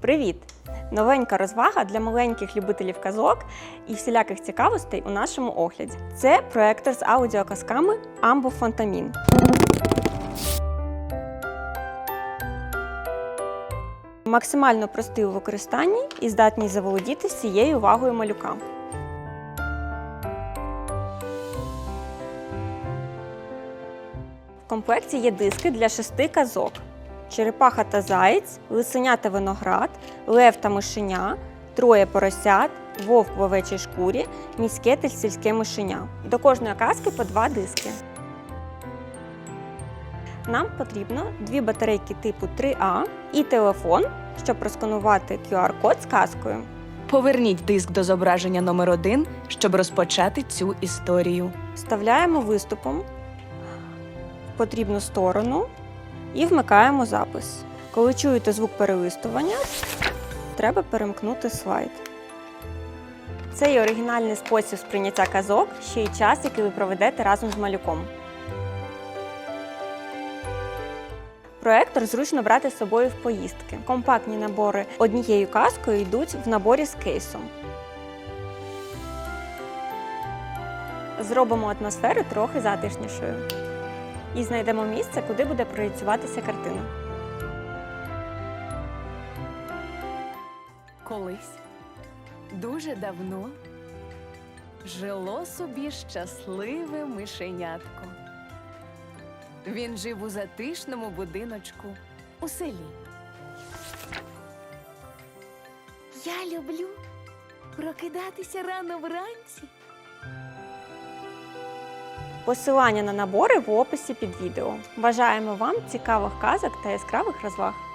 Привіт! Новенька розвага для маленьких любителів казок і всіляких цікавостей у нашому огляді. Це проектор з аудіоказками Ambu Фонтамін. Максимально простий у використанні і здатний заволодіти всією увагою малюка. В комплекті є диски для шести казок: черепаха та заєць, лисеня та виноград, лев та мишеня, троє поросят, вовк в овечій шкурі, міське та сільське мишеня. До кожної казки по два диски. Нам потрібно дві батарейки типу 3А і телефон, щоб просканувати QR-код з казкою. Поверніть диск до зображення номер 1 щоб розпочати цю історію. Вставляємо виступом в потрібну сторону і вмикаємо запис. Коли чуєте звук перелистування, треба перемкнути слайд. Це є оригінальний спосіб сприйняття казок, ще й час, який ви проведете разом з малюком. Проектор зручно брати з собою в поїздки. Компактні набори однією казкою йдуть в наборі з кейсом. Зробимо атмосферу трохи затишнішою. І знайдемо місце, куди буде проєцюватися картина. Колись дуже давно жило собі щасливе мишенятко. Він жив у затишному будиночку у селі. Я люблю прокидатися рано вранці. Посилання на набори в описі під відео. Бажаємо вам цікавих казок та яскравих розваг!